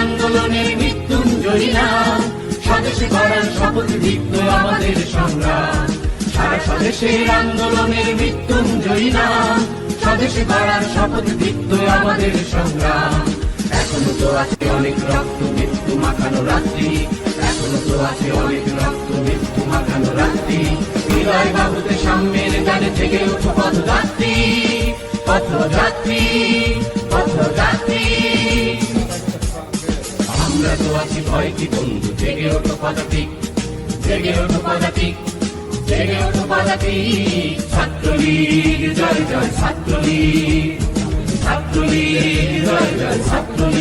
আন্দোলনের মৃত্যুঞ্জয়ী নাম স্বদেশে গড়ার শপথ বিদ্য আমাদের সংগ্রাম সারা স্বদেশের আন্দোলনের মৃত্যুঞ্জয়ী নাম স্বদেশে গড়ার শপথ বিদ্য আমাদের সংগ্রাম এখনও তো আছে অনেক রক্ত, মৃত্যু মাখানো রাত্রি। এখনও তো আছে অনেক রক্ত, মৃত্যু মাখানো রাত্রি। বাবুতে সাম্যের গানে থেকে পথযাত্রী। পথযাত্রী পথযাত্রী। আমরা তো আছি ভয় বন্ধু, জেগে ওঠো পদাতিক, জেগে ওঠো পদাতিক, জেগে ওঠো পদাতিক। ছাত্রলীগ, জয় জয়, ছাত্রলীগ। জয় জয় ছাত্রলীগ